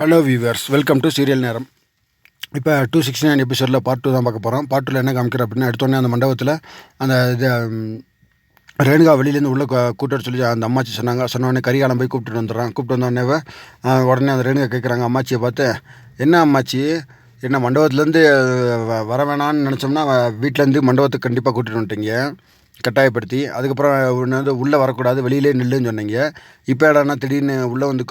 Hello viewers welcome to serial நேரம் இப்போ two sixty nine எபிசோடில் பார்ட் டூ தான் பார்க்க போகிறோம் பார்ட் டூவில் என்ன காமிக்கிற அப்படின்னா எடுத்தோடனே அந்த மண்டபத்தில் அந்த இது ரேணுகா வெளியிலேருந்து உள்ளே கூப்பிட்டு சொல்லி அந்த அம்மாச்சி சொன்னாங்க. சொன்ன உடனே கரிகாலம் போய் கூப்பிட்டு வந்துடுறான். கூப்பிட்டு வந்தோடனே உடனே அந்த ரேணுகா கேட்குறாங்க அம்மாச்சியை பார்த்து என்ன அம்மாச்சி? என்ன மண்டபத்துலேருந்து வர வேணாம்னு நினச்சோம்னா வீட்டிலேருந்து மண்டபத்துக்கு கண்டிப்பாக கூட்டிட்டு வந்துட்டீங்க. கட்டாயப்படுத்தி. அதுக்கப்புறம் ஒன்று வந்து உள்ளே வரக்கூடாது. வெளியிலே நில்லுன்னு சொன்னீங்க. இப்போ என்னன்னா திடீர்னு உள்ளே வந்து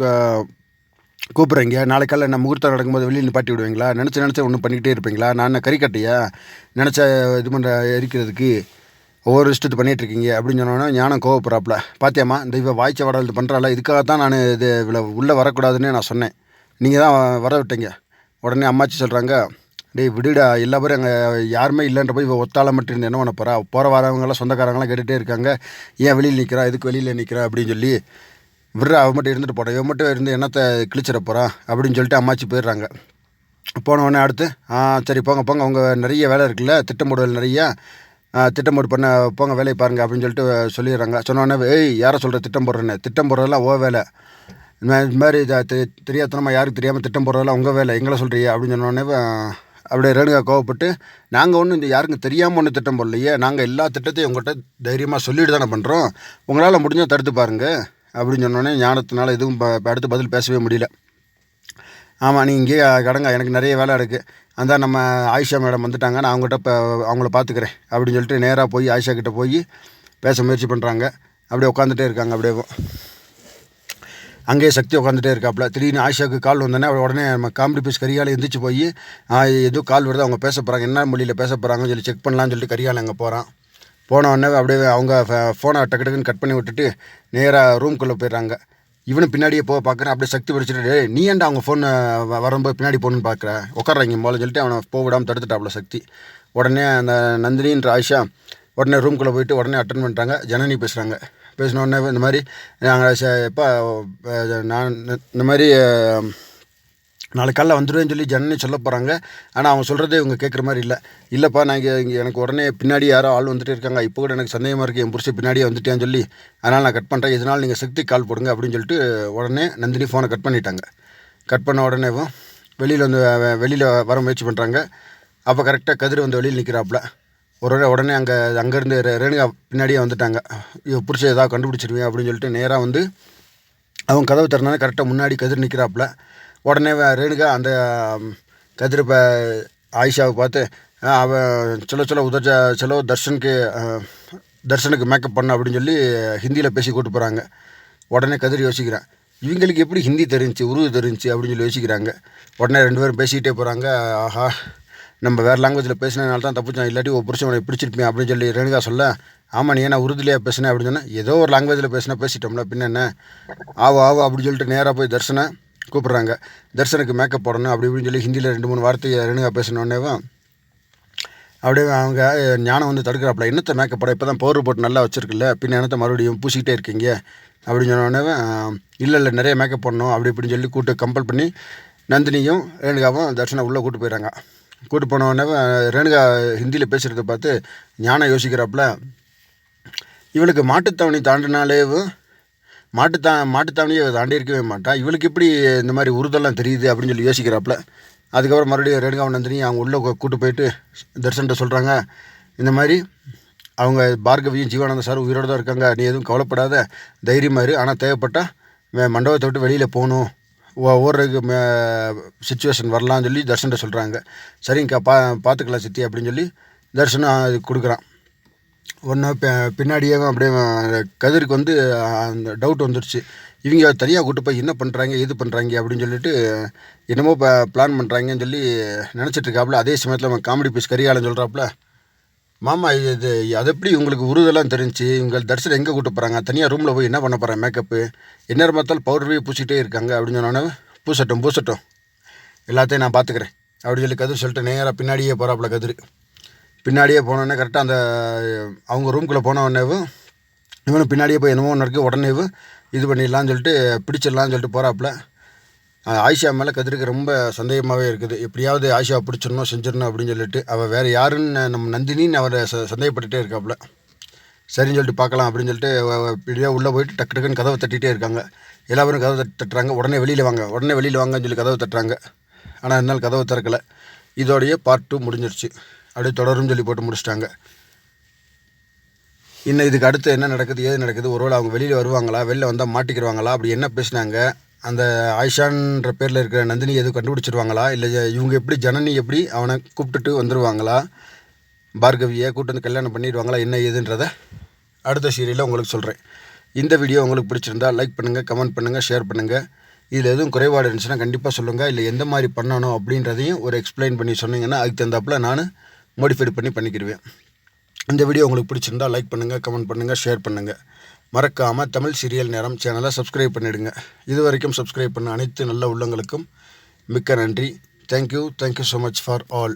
கூப்பிட்றீங்க. நாளைக்கு காலையில் என்ன முகூர்த்தம் நடக்கும்போது வெளியில் நிப்பாட்டி விடுவீங்களா? நினச்சி நினச்ச ஒன்றும் பண்ணிக்கிட்டே இருப்பீங்களா? நான் என்ன கறிக்கட்டையா நினச்ச இது பண்ணுற எரிக்கிறதுக்கு ஒவ்வொரு இஷ்டத்து பண்ணிகிட்டு இருக்கீங்க அப்படின்னு சொன்னோன்னா ஞானம் கோவப்படுறாப்புல. பாத்தியம்மா இந்த இவ வாய்ச்ச வடல் இது பண்ணுறால இதுக்காக தான் நான் இது இவ்வளோ உள்ளே வரக்கூடாதுன்னு நான் சொன்னேன். நீங்கள் தான் வர விட்டீங்க. உடனே அம்மாச்சி சொல்கிறாங்க டேய் விடுடா எல்லா பேரும் அங்கே யாருமே இல்லைன்ற போய் இவ ஒத்தாள மட்டும் இருந்து என்ன பண்ண போகிறா போகிற வரவங்களாம் சொந்தக்காரங்களாம் கேட்டுகிட்டே இருக்காங்க. ஏன் வெளியில் நிற்கிறா எதுக்கு வெளியில் நிற்கிறா அப்படின்னு சொல்லி விட்றா அவ மட்டும் இருந்துட்டு போட்டோம் இவன் மட்டும் இருந்து என்னத்தை கிழிச்சிட போகிறான் அப்படின்னு சொல்லிட்டு அம்மாச்சி போயிடுறாங்க. போன அடுத்து ஆ சரி போங்க போங்க அவங்க நிறைய வேலை இருக்குல்ல திட்டம் நிறையா. நிறைய திட்டம் பண்ண போங்க வேலையை பாருங்க அப்படின்னு சொல்லிட்டு சொல்லிடுறாங்க. சொன்னோடனே ஏய் யாரை சொல்கிற திட்டம் போடுறேன்னு? திட்டம் போடுறதெல்லாம் ஓ வேலை. இந்த மாதிரி- இந்த இதை தெ- தெரியாதனமா யாருக்கு தெரியாமல் திட்டம் போடுறதெல்லாம் உங்கள் வேலை. எங்களை சொல்கிறியா அப்படின்னு சொன்னோடனே அப்படியே ரேணுகா கோவப்பட்டு நாங்கள் ஒன்றும் இந்த யாருக்கும் தெரியாமல் ஒன்றும் திட்டம் போடலையே. நாங்கள் எல்லா திட்டத்தையும் உங்கள்கிட்ட தைரியமாக சொல்லிட்டு தானே பண்ணுறோம் உங்களால் முடிஞ்சால் தடுத்து பாருங்கள் அப்படின்னு சொன்னோடனே ஞானத்தினால எதுவும் அடுத்து பதில் பேசவே முடியல. ஆமாம் நீ இங்கேயே கடங்க எனக்கு நிறைய வேலை இருக்குது அந்த நம்ம ஆயிஷா மேடம் வந்துட்டாங்க நான் அவங்ககிட்ட இப்போ அவங்கள பார்த்துக்கிறேன் அப்படின்னு சொல்லிட்டு நேராக போய் ஆயிஷா கிட்டே போய் பேச முயற்சி பண்ணுறாங்க அப்படியே உட்காந்துட்டே இருக்காங்க அப்படியே அங்கேயே சக்தி உட்காந்துட்டே இருக்காப்புல. திடீர்னு ஆயிஷாவுக்கு கால் வந்தோடனே அவள் உடனே நம்ம காமெடி பீஸ் கரிகாலம் எந்திரிச்சு போய் எதுவும் கால் வருது? அவங்க பேச போகிறாங்க என்ன மொழியில் பேச போகிறாங்கன்னு சொல்லி செக் பண்ணலாம்னு சொல்லிட்டு கரிகாலம் அங்கே போகிறான் போன உடனே அப்படியே அவங்க ஃபோனை டக்கு டக்குன்னு கட் பண்ணி விட்டுட்டு நேராக ரூம்குள்ளே போயிடுறாங்க. இவனு பின்னாடியே போக பார்க்குறேன் அப்படியே சக்தி பிடிச்சிட்டு டே நீ ஏன்டா அவங்க ஃபோன் வரும்போது பின்னாடி போகணுன்னு பார்க்குற உட்காடுறாங்க போல சொல்லிட்டு அவனை போக விடாமல் தடுத்துட்டாப்புல சக்தி. உடனே அந்த நந்தினின்ற ஆயிஷா உடனே ரூம்குள்ளே போயிட்டு உடனே அட்டன் பண்ணுறாங்க ஜனனி பேசுகிறாங்க பேசினோடனே இந்த மாதிரி நாங்கள் எப்போ நான் இந்த மாதிரி நாளைக்கு காலைல வந்துடுவேன்னு சொல்லி ஜனனி சொல்ல போகிறாங்க ஆனால் அவங்க சொல்கிறதே இவங்க கேட்குற மாதிரி இல்லை. இல்லைப்பா நான் இங்கே இங்கே எனக்கு உடனே பின்னாடி யாரோ ஆள் வந்துட்டு இருக்காங்க. இப்போ கூட எனக்கு சந்தேகமாக இருக்குது என் புருஷன் பின்னாடியே வந்துட்டேன்னு சொல்லி அதனால் நான் கட் பண்ணுறேன் இதனால் நீங்கள் சக்தி கால் போடுங்க அப்படின்னு சொல்லிட்டு உடனே நந்தினி ஃபோனை கட் பண்ணிட்டாங்க. கட் பண்ண உடனேவும் வெளியில் வந்து வெளியில் வர முயற்சி பண்ணுறாங்க அப்போ கரெக்டாக கதிர் வந்து வெளியில் நிற்கிறாப்புல ஒரு உடனே அங்கே அங்கேருந்து ரேணுகா பின்னாடியே வந்துட்டாங்க. இவ புருஷன் ஏதாவது கண்டுபிடிச்சிருவேன் அப்படின்னு சொல்லிட்டு நேராக வந்து அவங்க கதவு திறந்தானே கரெக்டாக முன்னாடி கதிர் நிற்கிறாப்புல உடனே ரேணுகா அந்த கதிரப்ப ஆயிஷாவை பார்த்து அவன் சொல்ல சொல்ல உதர்ஜ செலோ தர்ஷனுக்கு தர்ஷனுக்கு மேக்கப் பண்ண அப்படின்னு சொல்லி ஹிந்தியில் பேசி கூட்டு போகிறாங்க உடனே கதிர் யோசிக்கிறான் இவங்களுக்கு எப்படி ஹிந்தி தெரிஞ்சு உருது தெரிஞ்சுச்சு அப்படின்னு சொல்லி யோசிக்கிறாங்க. உடனே ரெண்டு பேரும் பேசிக்கிட்டே போகிறாங்க ஆஹா நம்ம வேறு லாங்குவேஜில் பேசினதுனால தான் தப்புச்சான் இல்லாட்டி ஒரு புருஷன் உனக்கு பிடிச்சிருப்பேன் அப்படின்னு சொல்லி ரேணுகா சொல்ல ஆமாம் நீ என்ன உருதுலையாக பேசினேன் அப்படின்னு சொன்னேன் ஏதோ ஒரு லாங்குவேஜில் பேசினா பேசிட்டோம்ல பின்ன என்ன? ஆவோ ஆவோ அப்படின்னு சொல்லிட்டு நேராக போய் தர்ஷனை கூப்பிட்றாங்க. தர்ஷனுக்கு மேக்கப் போடணும் அப்படி இப்படின்னு சொல்லி ஹிந்தியில் ரெண்டு மூணு வார்த்தை ரேணுகா பேசினோடனேவும் அப்படியே அவங்க ஞானம் வந்து தடுக்கிறாப்புல. என்னத்தை மேக்கப் போட? இப்போ தான் பவர் போட்டு நல்லா வச்சுருக்குல்ல. பின்ன என்னத்தை மறுபடியும் பூசிக்கிட்டே இருக்கீங்க? அப்படின்னு சொன்னோடனே இல்லை இல்லை நிறைய மேக்கப் பண்ணணும் அப்படி இப்படின்னு சொல்லி கூட்டு கம்பல் பண்ணி நந்தினியும் ரேணுகாவும் தர்ஷனை உள்ளே கூப்பிட்டு போயிடுறாங்க. கூப்பிட்டு போன உடனே ரேணுகா ஹிந்தியில் பேசுகிறத பார்த்து ஞானம் யோசிக்கிறாப்புல. இவளுக்கு மாட்டுத்தவணி தாண்டினாலேவும் மாட்டுத்தா மாட்டுத்தாவணியை தாண்டி இருக்கவே மாட்டா. இவளுக்கு எப்படி இந்த மாதிரி உருதெல்லாம் தெரியுது அப்படின்னு சொல்லி யோசிக்கிறாப்புல. அதுக்கப்புறம் மறுபடியும் ரேணுகா நந்தினி அவங்க உள்ளே கூப்பிட்டு போயிட்டு தர்ஷன்ட்ட சொல்கிறாங்க இந்த மாதிரி அவங்க பார்கவியும் ஜீவானந்த சார் உயிரோடு தான் இருக்காங்க. நீ எதுவும் கவலைப்படாத. தைரியமாக இரு. ஆனால் தேவைப்பட்டால் மண்டபத்தை விட்டு வெளியில் போகணும். ஓ- ஓடுறதுக்கு சுச்சுவேஷன் வரலாம்னு சொல்லி தர்ஷன்ட்ட சொல்கிறாங்க சரிங்கக்கா பா பார்த்துக்கலாம் சித்தி அப்படின்னு சொல்லி தர்ஷனும் கொடுக்குறான். ஒன்று பின்னாடியே அப்படியே கதிருக்கு வந்து அந்த டவுட் வந்துடுச்சு இவங்க தனியாக கூட்டு போய் என்ன பண்ணுறாங்க ஏது பண்ணுறாங்க அப்படின்னு சொல்லிட்டு என்னமோ இப்போ பிளான் பண்ணுறாங்கன்னு சொல்லி நினச்சிட்டு இருக்காப்புல. அதே சமயத்தில் அவன் காமெடி பீஸ் கரிகாலன் சொல்கிறாப்புல மாமா இது இது அது எப்படி உங்களுக்கு உருதெல்லாம் தெரிஞ்சு இவங்க தரிசனம் எங்கே கூட்டு போகிறாங்க தனியாக ரூமில் போய் என்ன பண்ண போகிறேன் மேக்கப்பு என்ன பார்த்தாலும் பவுடரே பூசிட்டே இருக்காங்க அப்படின்னு சொன்னோன்னே பூசட்டும் பூசட்டும். எல்லாத்தையும் நான் பார்த்துக்கிறேன் அப்படின்னு சொல்லி கதிர் சொல்லிட்டு நேராக பின்னாடியே போகிறாப்புல கதிர். பின்னாடியே போனோடனே கரெக்டாக அந்த அவங்க ரூம்குள்ளே போனவொடனேவும் இவனும் பின்னாடியே போய் என்னமோ ஒன்று இருக்குது உடனேவும் இது பண்ணிடலாம்னு சொல்லிட்டு பிடிச்சிடலாம்னு சொல்லிட்டு போகிறாப்புல ஆயிஷா மேலே கதிருக்கு ரொம்ப சந்தேகமாகவே இருக்குது. எப்படியாவது ஆயிஷாவை பிடிச்சிடணும் செஞ்சிடணும் அப்படின்னு சொல்லிட்டு அவள் வேறு யாருன்னு நம்ம நந்தினின்னு அவரை ச சந்தேகப்பட்டுகிட்டே இருக்காப்புல. சரின்னு சொல்லிட்டு பார்க்கலாம் அப்படின்னு சொல்லிட்டு இப்படியே உள்ளே போயிட்டு டக்கு டக்குன்னு கதவை தட்டிகிட்டே இருக்காங்க. எல்லாரும் கதவை தட்டு தட்டுறாங்க. உடனே வெளியில் வாங்க உடனே வெளியில் வாங்கன்னு சொல்லி கதவை தட்டுறாங்க. ஆனால் இருந்தாலும் கதவை திறக்கலை. இதோடைய பார்ட் டூ முடிஞ்சிருச்சு. அப்படியே தொடரும் சொல்லி போட்டு முடிச்சிட்டாங்க. இன்னும் இதுக்கு அடுத்து என்ன நடக்குது ஏது நடக்குது ஒருவேளை அவங்க வெளியில் வருவாங்களா வெளில வந்தால் மாட்டிக்கிடுவாங்களா அப்படி என்ன பேசுனாங்க அந்த ஆயிஷான்ற பேரில் இருக்கிற நந்தினி எதுவும் கண்டுபிடிச்சிருவாங்களா இல்லை இவங்க எப்படி ஜனனி எப்படி அவனை கூப்பிட்டுட்டு வந்துடுவாங்களா பார்கவியை கூட்டு வந்து கல்யாணம் பண்ணிடுவாங்களா என்ன ஏதுன்றதை அடுத்த சீரியலில் உங்களுக்கு சொல்கிறேன் இந்த வீடியோ உங்களுக்கு பிடிச்சிருந்தா லைக் பண்ணுங்கள் கமெண்ட் பண்ணுங்கள் ஷேர் பண்ணுங்கள் இதில் எதுவும் குறைபாடு இருந்துச்சுன்னா கண்டிப்பாக சொல்லுங்கள் இல்லை எந்த மாதிரி பண்ணணும் அப்படின்றதையும் ஒரு எக்ஸ்பிளைன் பண்ணி சொன்னீங்கன்னா அதுக்கு தகுந்தாப்புல நான் மோடிஃபைடு பண்ணி பண்ணிக்கிடுவேன் இந்த வீடியோ உங்களுக்கு பிடிச்சிருந்தா லைக் பண்ணுங்கள் கமெண்ட் பண்ணுங்கள் ஷேர் பண்ணுங்கள் மறக்காமல் தமிழ் சீரியல் நேரம் சேனலை சப்ஸ்கிரைப் பண்ணிவிடுங்க இது வரைக்கும் சப்ஸ்கிரைப் பண்ண அனைத்து நல்ல உள்ளங்களுக்கும் மிக்க நன்றி. Thank you thank you so much for all